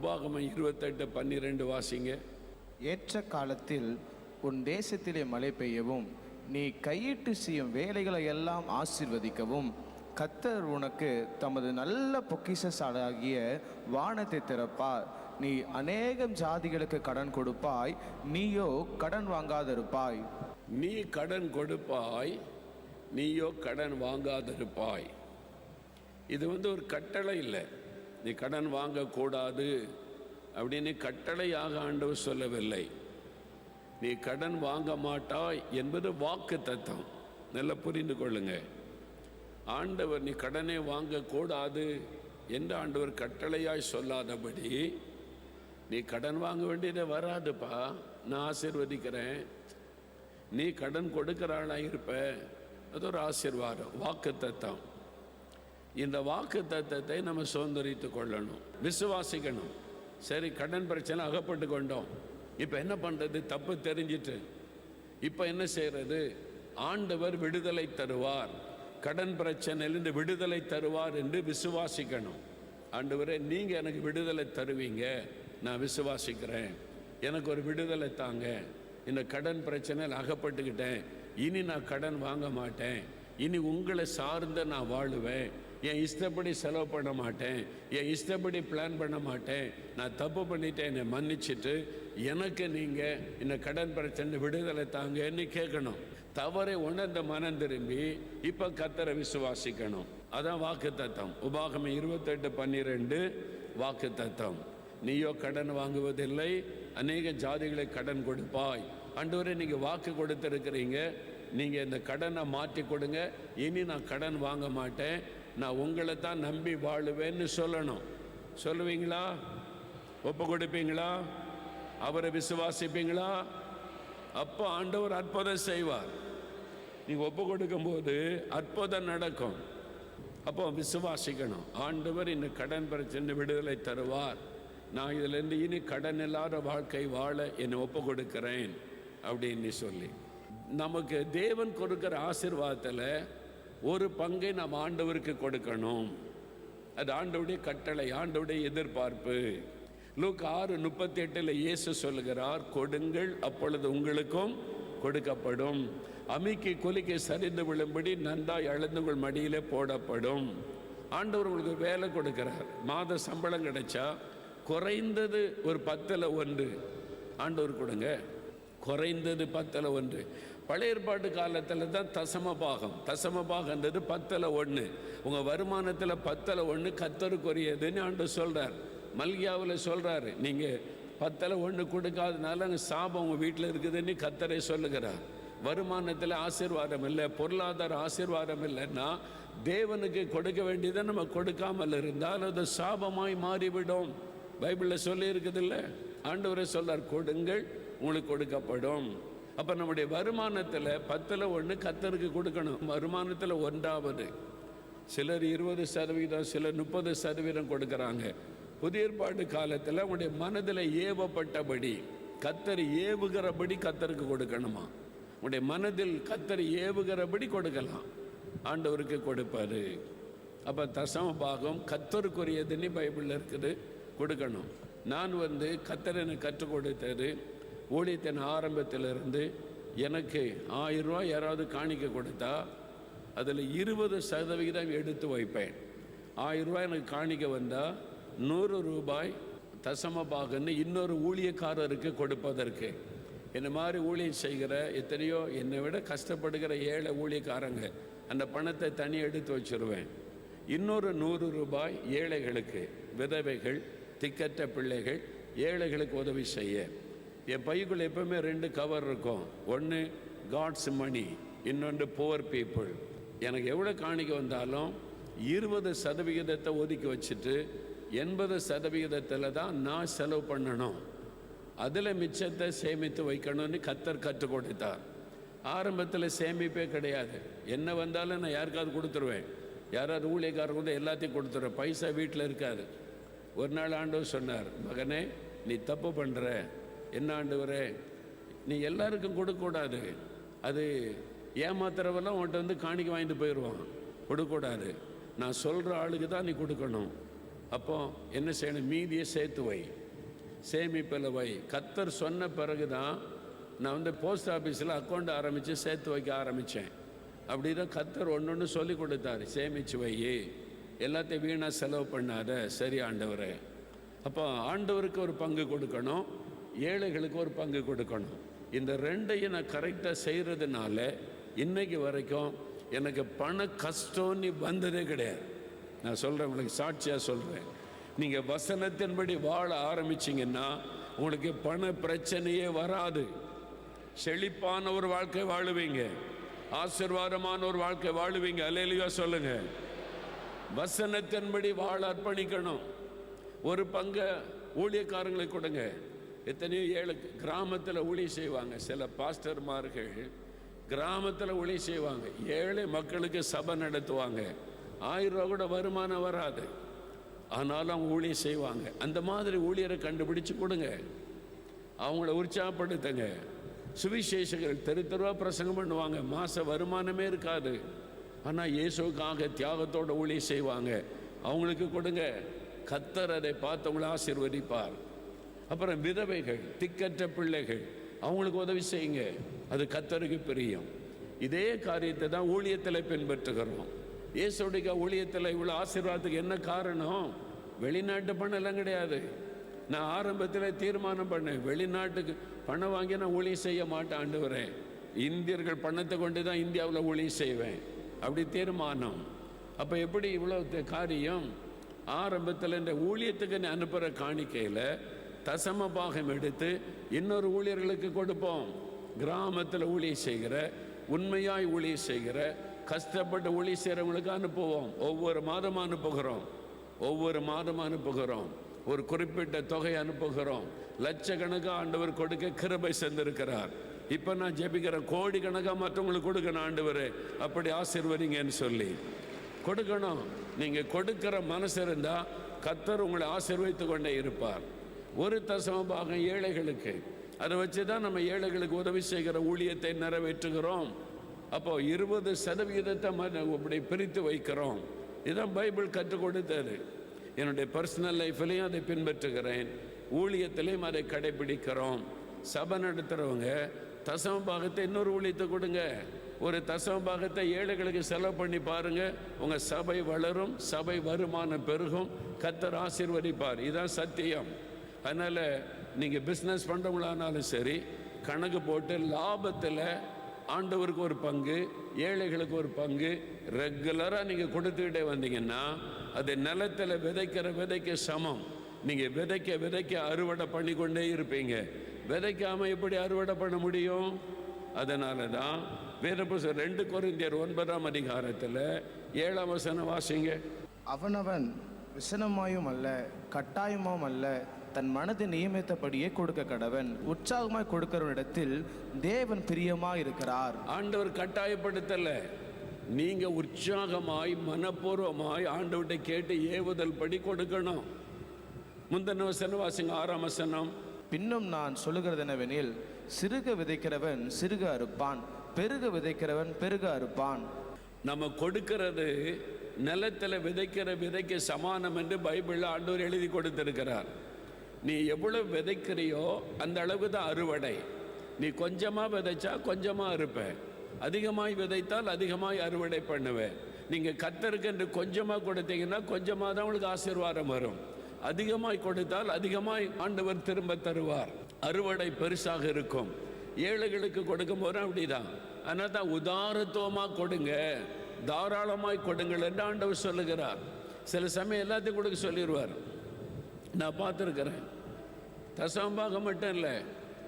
உபாகமம் இருபத்தெட்டு பன்னிரெண்டு வாசிங்க. ஏற்ற காலத்தில் உன் தேசத்திலே மழை பெய்யவும் நீ கையிட்டு செய்யும் வேலைகளை எல்லாம் ஆசீர்வதிக்கவும் கத்தர் உனக்கு தமது நல்ல பொக்கிஷசாலாகிய வானத்தை திறப்பார். நீ அநேகம் ஜாதிகளுக்கு கடன் கொடுப்பாய் நீயோ கடன் வாங்காதிருப்பாய். நீ கடன் கொடுப்பாய் நீயோ கடன் வாங்காதிருப்பாய். இது வந்து ஒரு கட்டளை இல்லை. நீ கடன் வாங்கக்கூடாது அப்படின்னு கட்டளையாக ஆண்டவர் சொல்லவில்லை. நீ கடன் வாங்க மாட்டாய் என்பது வாக்கு தத்தம். நல்லா புரிந்து கொள்ளுங்க. ஆண்டவர் நீ கடனை வாங்கக்கூடாது என்று ஆண்டவர் கட்டளையாய் சொல்லாதபடி நீ கடன் வாங்க வேண்டியதை வராதுப்பா. நான் ஆசிர்வதிக்கிறேன். நீ கடன் கொடுக்கிற ஆளாக இருப்ப அது ஒரு ஆசீர்வாதம் வாக்கு தத்தம். இந்த வாக்கு தத்துவத்தை நம்ம சுதந்திரித்து கொள்ளணும். விசுவாசிக்கணும். சரி கடன் பிரச்சனை அகப்பட்டு கொண்டோம். இப்போ என்ன பண்ணுறது தப்பு தெரிஞ்சிட்டு. இப்போ என்ன செய்கிறது ஆண்டவர் விடுதலை தருவார். கடன் பிரச்சனையிலிருந்து விடுதலை தருவார் என்று விசுவாசிக்கணும். ஆண்டவரே நீங்கள் எனக்கு விடுதலை தருவீங்க. நான் விசுவாசிக்கிறேன். எனக்கு ஒரு விடுதலை தாங்க. இந்த கடன் பிரச்சனையில் அகப்பட்டுக்கிட்டேன். இனி நான் கடன் வாங்க மாட்டேன். இனி உங்களை சார்ந்த நான் வாழுவேன். என் இஷ்டப்படி செலவு பண்ண மாட்டேன். என் இஷ்டப்படி பிளான் பண்ண மாட்டேன். நான் தப்பு பண்ணிட்டேன் என்னை மன்னிச்சிட்டு எனக்கு நீங்கள் இந்த கடன் பிரச்சனை விடுதலை தாங்கன்னு கேட்கணும். தவறை உணர்ந்த மனம் திரும்பி இப்போ கத்தரை விசுவாசிக்கணும். அதான் வாக்கு தத்தம் உபாகமம் இருபத்தெட்டு பன்னிரெண்டு வாக்கு தத்தம் நீயோ கடன் வாங்குவதில்லை அநேக ஜாதிகளை கடன் கொடுப்பாய். அன்றுவரை நீங்கள் வாக்கு கொடுத்துருக்கிறீங்க. நீங்கள் இந்த கடனை மாற்றி கொடுங்க. இனி நான் கடன் வாங்க மாட்டேன். நான் உங்களை தான் நம்பி வாழுவேன்னு சொல்லணும். சொல்லுவீங்களா? ஒப்பு கொடுப்பீங்களா? அவரை விசுவாசிப்பீங்களா? அப்போ ஆண்டவர் அற்புதம் செய்வார். நீங்கள் ஒப்பு கொடுக்கும்போது அற்புதம் நடக்கும். அப்போ விசுவாசிக்கணும். ஆண்டவர் இந்த கடன் பிரச்சனை விடுதலை தருவார். நான் இதிலேருந்து இனி கடன் இல்லாத வாழ்க்கை வாழ என்னை ஒப்பு கொடுக்கிறேன். அப்படின்னு சொல்லி. நமக்கு தேவன் கொடுக்குற ஆசீர்வாதத்தில் ஒரு பங்கை நாம் ஆண்டவருக்கு கொடுக்கணும். அது ஆண்டவுடைய கட்டளை ஆண்டவுடைய எதிர்பார்ப்பு. லூக் ஆறு முப்பத்தி எட்டில் இயேசு சொல்லுகிறார் கொடுங்கள் அப்பொழுது உங்களுக்கும் கொடுக்கப்படும். அமிக்கி கொலிக்கை சரிந்து விழும்படி நன்றாய் அழுந்துங்கள் மடியிலே போடப்படும். ஆண்டவர் உங்களுக்கு வேலை கொடுக்கிறார். மாத சம்பளம் கிடைச்சா குறைந்தது ஒரு பத்தில் ஒன்று. ஆண்டவர் கொடுங்க குறைந்தது பத்தில் ஒன்று. பழைய ஏற்பாட்டு காலத்தில் தான் தசம பாகம். தசம பாகன்றது பத்தில் ஒன்று உங்கள் வருமானத்தில் பத்தில் ஒன்று கத்தருக்குரியதுன்னு ஆண்டு சொல்கிறார் மல்கியாவில் சொல்கிறாரு நீங்கள் பத்தில் ஒன்று கொடுக்காதனால அங்கே சாபம் உங்கள் வீட்டில் இருக்குதுன்னு கத்தரை சொல்லுகிறார். வருமானத்தில் ஆசீர்வாதம் இல்லை பொருளாதார ஆசீர்வாதம் இல்லைன்னா தேவனுக்கு கொடுக்க வேண்டியதை நம்ம கொடுக்காமல் இருந்தால் அது சாபமாய் மாறிவிடும். பைபிளில் சொல்லி இருக்குதில்ல ஆண்டவரை சொல்கிறார் கொடுங்கள் உங்களுக்கு கொடுக்கப்படும். அப்போ நம்முடைய வருமானத்தில் பத்தில் ஒன்று கத்தருக்கு கொடுக்கணும். வருமானத்தில் ஒன்றாவது சிலர் இருபது சதவீதம் சிலர் முப்பது சதவீதம் கொடுக்குறாங்க. புதிய ஏற்பாடு காலத்தில் உங்களுடைய மனதில் ஏவப்பட்டபடி கத்தர் ஏவுகிறபடி கத்தருக்கு கொடுக்கணுமா? உங்களுடைய மனதில் கத்தர் ஏவுகிறபடி கொடுக்கலாம். ஆண்டவருக்கு கொடுப்பாரு. அப்போ தசம பாகம் கத்தருக்குரியதுன்னு பைபிளில் இருக்குது கொடுக்கணும். நான் வந்து கத்தர் எனக்கு கற்றுக் கொடுத்தது ஊழியத்தின் ஆரம்பத்திலிருந்து எனக்கு ஆயிரம் ரூபாய் யாராவது காணிக்க கொடுத்தா அதில் இருபது சதவிகிதம் எடுத்து வைப்பேன். ஆயிரம் ரூபாய் எனக்கு காணிக்க வந்தால் நூறு ரூபாய் தசமபாகன்னு இன்னொரு ஊழியக்காரருக்கு கொடுப்பதற்கு. என்ன மாதிரி ஊழியம் செய்கிற எத்தனையோ என்னை விட கஷ்டப்படுகிற ஏழை ஊழியக்காரங்க அந்த பணத்தை தனி எடுத்து வச்சிருவேன். இன்னொரு நூறு ரூபாய் ஏழைகளுக்கு விதவைகள் திக்கற்ற பிள்ளைகள் ஏழைகளுக்கு உதவி செய்ய. என் பைக்குள்ளே எப்பவுமே ரெண்டு கவர் இருக்கும். ஒன்று காட்ஸ் மணி இன்னொன்று புவர் பீப்புள் எனக்கு எவ்வளோ காணிக்க வந்தாலும் இருபது சதவிகிதத்தை ஒதுக்கி வச்சுட்டு எண்பது சதவிகிதத்தில் தான் நான் செலவு பண்ணணும். அதில் மிச்சத்தை சேமித்து வைக்கணும்னு கத்தர் கற்றுக் கொடுத்தார். ஆரம்பத்தில் சேமிப்பே கிடையாது. என்ன வந்தாலும் நான் யாருக்காவது கொடுத்துருவேன். யாராவது ஊழியக்காரங்க வந்து எல்லாத்தையும் கொடுத்துருவேன். பைசா வீட்டில் இருக்காது. ஒரு நாள் ஆண்டவர் சொன்னார் மகனே நீ தப்பு பண்ணுற என்ன ஆண்டவரே நீ எல்லாருக்கும் கொடுக்கக்கூடாது. அது ஏமாத்துறவெல்லாம் உன்கிட்ட வந்து காணிக்க வாங்கிட்டு போயிடுவான். கொடுக்கக்கூடாது. நான் சொல்கிற ஆளுக்கு தான் நீ கொடுக்கணும். அப்போ என்ன செய்யணும்? மீதியை சேர்த்து வை. சேமிப்பில் வை. கத்தர் சொன்ன பிறகு தான் நான் வந்து போஸ்ட் ஆஃபீஸில் அக்கௌண்ட் ஆரம்பித்து சேர்த்து வைக்க ஆரம்பித்தேன் அப்படி தான் கத்தர் ஒன்று ஒன்று சொல்லி கொடுத்தாரு. சேமிச்சு வை. எல்லாத்தையும் வீணாக செலவு பண்ணாத. சரி ஆண்டவரே. அப்போ ஆண்டவருக்கு ஒரு பங்கு கொடுக்கணும். ஏழைகளுக்கு ஒரு பங்கு கொடுக்கணும். இந்த ரெண்டையும் நான் கரெக்டாக செய்கிறதுனால இன்னைக்கு வரைக்கும் எனக்கு பண கஷ்டம்னு வந்ததே கிடையாது. நான் சொல்கிறேன் உங்களுக்கு சாட்சியாக சொல்கிறேன் நீங்கள் வசனத்தின்படி வாழ ஆரம்பிச்சிங்கன்னா உங்களுக்கு பண பிரச்சனையே வராது. செழிப்பான ஒரு வாழ்க்கை வாழுவீங்க. ஆசீர்வாதமான ஒரு வாழ்க்கை வாழுவீங்க. அலையிலையோ சொல்லுங்க. வசனத்தின்படி வாழ அர்ப்பணிக்கணும். ஒரு பங்கை ஊழியக்காரங்களுக்கு கொடுங்க. எத்தனையோ ஏழு கிராமத்தில் ஒளி செய்வாங்க. சில பாஸ்டர்மார்கள் கிராமத்தில் ஒளி செய்வாங்க. ஏழை மக்களுக்கு சபை நடத்துவாங்க. ஆயிரம் ரூபா கூட வருமானம் வராது. ஆனாலும் அவங்க ஊழியம் செய்வாங்க. அந்த மாதிரி ஊழியரை கண்டுபிடிச்சு கொடுங்க. அவங்கள உற்சாகப்படுத்துங்க. சுவிசேஷகர்கள் தெரு தெருவாக பிரசங்கம் பண்ணுவாங்க. மாத வருமானமே இருக்காது. ஆனால் இயேசுக்காக தியாகத்தோட ஊழியம் செய்வாங்க. அவங்களுக்கு கொடுங்க. கத்தர் அதை பார்த்தவங்கள ஆசிர்வதிப்பார். அப்புறம் விதவைகள் திக்கற்ற பிள்ளைகள் அவங்களுக்கு உதவி செய்யுங்க. அது கத்தருக்கு பிரியம். இதே காரியத்தை தான் ஊழியத்தில் பின்பற்றுகிறோம். இயேசுடைய ஊழியத்தில் இவ்வளோ ஆசீர்வாதத்துக்கு என்ன காரணம்? வெளிநாட்டு பணம் எல்லாம் கிடையாது. நான் ஆரம்பத்தில் தீர்மானம் பண்ணேன். வெளிநாட்டுக்கு பணம் வாங்கி நான் ஊழியம் செய்ய மாட்டேன் வரேன் இந்தியர்கள் பணத்தை கொண்டு தான் இந்தியாவில் ஊழியம் செய்வேன். அப்படி தீர்மானம். அப்போ எப்படி இவ்வளோ காரியம்? ஆரம்பத்தில் இந்த ஊழியத்துக்கு நீ அனுப்புகிற காணிக்கையில் தசம பாகம் எடுத்து இன்னொரு ஊழியர்களுக்கு கொடுப்போம். கிராமத்தில் ஊழியர் செய்கிற உண்மையாய் ஊழியம் செய்கிற கஷ்டப்பட்டு ஊழியம் செய்கிறவங்களுக்கு அனுப்புவோம். ஒவ்வொரு மாதம் அனுப்புகிறோம். ஒவ்வொரு மாதம் அனுப்புகிறோம். ஒரு குறிப்பிட்ட தொகை அனுப்புகிறோம். லட்சக்கணக்காக ஆண்டவர் கொடுக்க கிருபை செஞ்சிருக்கிறார் இப்போ நான் ஜெபிக்கிற கோடி கணக்காக மற்றவங்களுக்கு கொடுக்கணும் ஆண்டவர். அப்படி ஆசிர்வதிங்கன்னு சொல்லி. கொடுக்கணும். நீங்கள் கொடுக்கிற மனசு இருந்தால் கத்தர் உங்களை ஆசிர்வதித்து கொண்டே இருப்பார். ஒரு தசமபாகம் ஏழைகளுக்கு. அதை வச்சு தான் நம்ம ஏழைகளுக்கு உதவி செய்கிற ஊழியத்தை நிறைவேற்றுகிறோம். அப்போ இருபது சதவிகிதத்தை ம- இப்படி பிரித்து வைக்கிறோம். இதுதான் பைபிள் கற்றுக் கொடுத்தது. என்னுடைய பர்சனல் லைஃப்லையும் அதை பின்பற்றுகிறேன். ஊழியத்திலையும் அதை கடைபிடிக்கிறோம். சபை நடத்துகிறவங்க தசம பாகத்தை இன்னொரு ஊழியத்தை கொடுங்க. ஒரு தசம பாகத்தை ஏழைகளுக்கு செலவு பண்ணி பாருங்க. உங்கள் சபை வளரும் சபை வருமானம் பெருகும். கத்தர் ஆசீர்வதிப்பார். இதுதான் சத்தியம். அதனால் நீங்கள் பிஸ்னஸ் பண்ணுறவங்களானாலும் சரி கணக்கு போட்டு லாபத்தில் ஆண்டவருக்கு ஒரு பங்கு ஏழைகளுக்கு ஒரு பங்கு ரெகுலராக நீங்கள் கொடுத்துக்கிட்டே வந்தீங்கன்னா அது நிலத்தில் விதைக்கிற விதைக்கு சமம். நீங்கள் விதைக்க விதைக்க அறுவடை பண்ணி கொண்டே இருப்பீங்க. விதைக்காமல் எப்படி அறுவடை பண்ண முடியும்? அதனால தான் வேத ரெண்டு கொரிந்தியர் ஒன்பதாம் அதிகாரத்தில் ஏழாம் வசனம் வாசிங்க. அவனவன் விசனமாயும் அல்ல கட்டாயமும் அல்ல தன் மனதை நியமித்தபடியே கொடுக்க கடவன். உற்சாகமாய் கொடுக்கிறவனிடத்தில் தேவன் பிரியமாய் இருக்கிறார். ஆண்டவர் கட்டாயப்படுத்தல. நீங்க உற்சாகமாய் மனப்பூர்வமாய் ஆண்டவர்கிட்ட கேட்டு ஏவுதல் படி கொடுக்கணும். முந்தின வசனம் வாசிங்க ஆறாம் வசனம். பின்னும் நான் சொல்லுகிறதெனவெனில் சிறுக விதைக்கிறவன் சிறுக அறுப்பான் பெருக விதைக்கிறவன் பெருக அறுப்பான். நம்ம கொடுக்கிறது நிலத்தில் விதைக்கிற விதைக்கு சமானம் என்று பைபிளில் ஆண்டவர் எழுதி கொடுத்திருக்கிறார். நீ எவ்வளவு விதைக்கிறியோ அந்த அளவுக்கு தான் அறுவடை. நீ கொஞ்சமாக விதைச்சா கொஞ்சமாக இருப்ப அதிகமாய் விதைத்தால் அதிகமாய் அறுவடை பண்ணுவேன் நீங்கள் கத்தருக்கு என்று கொஞ்சமாக கொடுத்தீங்கன்னா கொஞ்சமாக தான் உங்களுக்கு ஆசீர்வாதம் வரும். அதிகமாய் கொடுத்தால் அதிகமாய் ஆண்டவர் திரும்ப தருவார். அறுவடை பெருசாக இருக்கும். ஏழைகளுக்கு கொடுக்கும் போது அப்படிதான். ஆனால் தான் உதாரத்துவமாக கொடுங்க. தாராளமாய் கொடுங்கள் என்று ஆண்டவர் சொல்லுகிறார். சில சமயம் எல்லாத்தையும் கொடுக்க சொல்லிடுவார். நான் பார்த்துருக்குறேன். தசம்பாகம் மட்டும் இல்லை.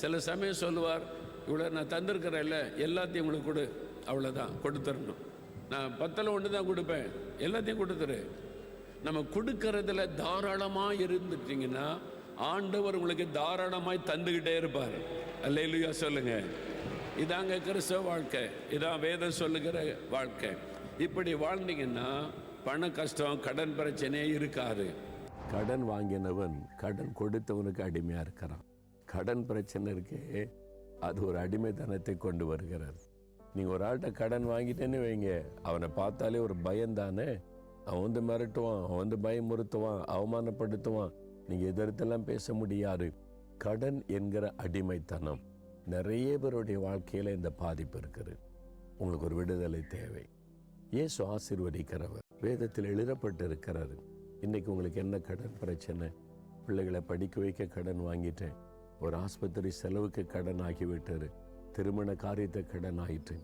சில சமயம் சொல்லுவார் இவ்வளோ நான் தந்திருக்கிறேன்ல எல்லாத்தையும் உங்களுக்கு கொடு. அவ்வளோதான் கொடுத்துடணும். நான் பத்தில் ஒன்று தான் கொடுப்பேன். எல்லாத்தையும் கொடுத்துரு. நம்ம கொடுக்கறதுல தாராளமாக இருந்துட்டீங்கன்னா ஆண்டவர் உங்களுக்கு தாராளமாய் தந்துக்கிட்டே இருப்பார். அல்ல இல்லையா சொல்லுங்கள் இதாங்க கிறிஸ்தவ வாழ்க்கை. இதான் வேதம் சொல்லுகிற வாழ்க்கை. இப்படி வாழ்ந்தீங்கன்னா பண கஷ்டம் கடன் பிரச்சனையே இருக்காது. கடன் வாங்கினவன் கடன் கொடுத்தவனுக்கு அடிமையாக இருக்கிறான். கடன் பிரச்சனை இருக்கே அது ஒரு அடிமைத்தனத்தை கொண்டு வருகிறது. நீங்கள் ஒரு ஆள்கிட்ட கடன் வாங்கிட்டேன்னு வைங்க அவனை பார்த்தாலே ஒரு பயம்தானே அவன் வந்து மிரட்டுவான் அவன் வந்து பயமுறுத்துவான் அவமானப்படுத்துவான். நீங்கள் எதிர்த்தெல்லாம் பேச முடியாது. கடன் என்கிற அடிமைத்தனம். நிறைய பேருடைய வாழ்க்கையில் இந்த பாதிப்பு இருக்குது. உங்களுக்கு ஒரு விடுதலை தேவை. இயேசு ஆசிர்வதிக்கிறவர். வேதத்தில் எழுதப்பட்டு இன்றைக்கு உங்களுக்கு என்ன கடன் பிரச்சனை? பிள்ளைகளை படிக்க வைக்க கடன் வாங்கிட்டேன் ஒரு ஆஸ்பத்திரி செலவுக்கு கடன் ஆகிவிட்டாரு திருமண காரியத்தை கடன் ஆயிட்டு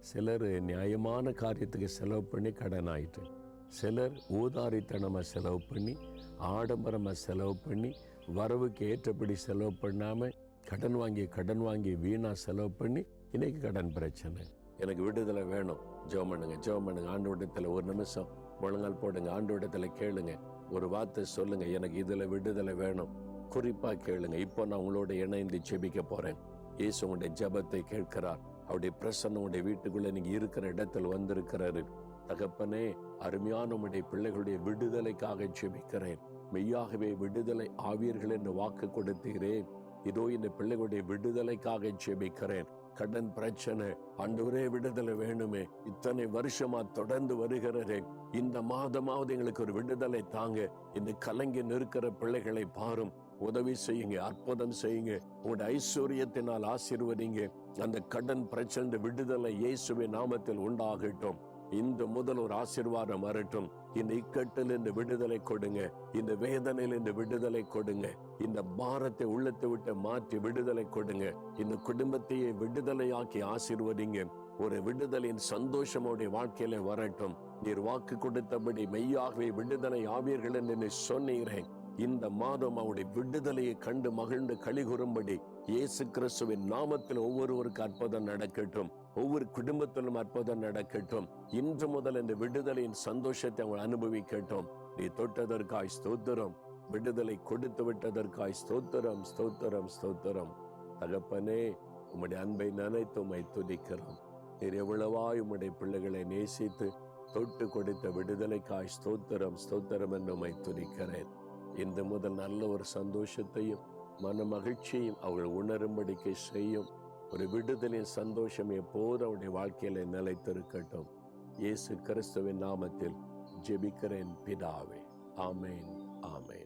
சிலர் நியாயமான காரியத்துக்கு செலவு பண்ணி கடன் ஆயிட்டு சிலர் ஊதாரித்தனமாக செலவு பண்ணி ஆடம்பரமாக செலவு பண்ணி வரவுக்கு ஏற்றபடி செலவு பண்ணாமல் கடன் வாங்கி கடன் வாங்கி வீணாக செலவு பண்ணி இன்னைக்கு கடன் பிரச்சனை. எனக்கு விடுதலை வேணும். ஜோமனுங்க பண்ணுங்க பண்ணுங்க. ஆண்டு விடத்தில் ஒரு நிமிஷம். முழங்கால் போடுங்க ஆண்டு இடத்துல கேளுங்க. ஒரு வார்த்தை சொல்லுங்க எனக்கு இதில் விடுதலை வேணும். குறிப்பாக கேளுங்க இப்போ நான் உங்களோட இணைந்து செபிக்க போறேன். இயேசு உங்களுடைய ஜெபத்தை கேட்கிறார். அவருடைய பிரசன்னம் உங்களுடைய வீட்டுக்குள்ள நீங்க இருக்கிற இடத்துல வந்திருக்கிறாரு. தகப்பனே அருமையான உடைய பிள்ளைகளுடைய விடுதலைக்காக செபிக்கிறேன் மெய்யாகவே விடுதலை ஆவீர்கள் என்று வாக்கு கொடுத்தீரேன் இதோ இந்த பிள்ளைகளுடைய விடுதலைக்காக செபிக்கிறேன் கடன் பிரச்சனை ஆண்டவரே விடுதலை வேணுமே. இத்தனை வருஷமா தொடர்ந்து வருகிறதே. இந்த மாதமாவது எங்களுக்கு ஒரு விடுதலை தாங்க. இந்த கலங்கி நிற்கிற பிள்ளைகளை பாரும். உதவி செய்யுங்க அற்புதம் செய்யுங்க. உங்களுடைய ஐஸ்வர்யத்தினால் ஆசீர்வதிங்க. அந்த கடன் பிரச்சனை விடுதலை இயேசுவின் நாமத்தில் உண்டாகட்டும். இந்த முதல் ஒரு ஆசீர்வாதம் வரட்டும். இந்த இக்கட்டில் இந்த விடுதலை கொடுங்க. இந்த வேதனையில் இந்த விடுதலை கொடுங்க. இந்த பாரத்தை உள்ளத்தை விட்டு மாற்றி விடுதலை கொடுங்க. இந்த குடும்பத்தையே விடுதலையாக்கி ஆசீர்வதிங்க. ஒரு விடுதலின் சந்தோஷமுடைய வாழ்க்கையில வரட்டும். நீர் வாக்கு கொடுத்தபடி மெய்யாகவே விடுதலை ஆவீர்கள் என்று சொன்னீரேன். இந்த மாதம் அவருடைய விடுதலையை கண்டு மகிழ்ந்து கழிகுறும்படி இயேசு கிறிஸ்துவின் நாமத்தில் ஒவ்வொருவருக்கு அற்புதம் நடக்கட்டும். ஒவ்வொரு குடும்பத்திலும் அற்புதம் நடக்கட்டும். இன்று முதல் இந்த விடுதலையின் சந்தோஷத்தை அவங்க அனுபவிக்கட்டும். நீ தொட்டதற்காய் ஸ்தோத்திரம். விடுதலை கொடுத்து விட்டதற்காய் ஸ்தோத்திரம் ஸ்தோத்திரம் ஸ்தோத்திரம். தகப்பனே உம்முடைய அன்பை நினைத்து உம்மை துதிக்கிறோம். நீர் எவ்வளவாய் உம்முடைய பிள்ளைகளை நேசித்து தொட்டு கொடுத்த விடுதலைக்காய் ஸ்தோத்திரம் ஸ்தோத்திரம் என்று உம்மை துதிக்கிறேன். இன்று முதல் நல்ல ஒரு சந்தோஷத்தையும் மன மகிழ்ச்சியும் அவர்கள் உணரும்படிக்கை செய்யும். ஒரு விடுதலின் சந்தோஷம் எப்போது அவருடைய வாழ்க்கையில நிலைத்திருக்கட்டும். இயேசு கிறிஸ்துவின் நாமத்தில் ஜெபிக்கிறேன் பிதாவே. ஆமேன் ஆமேன்.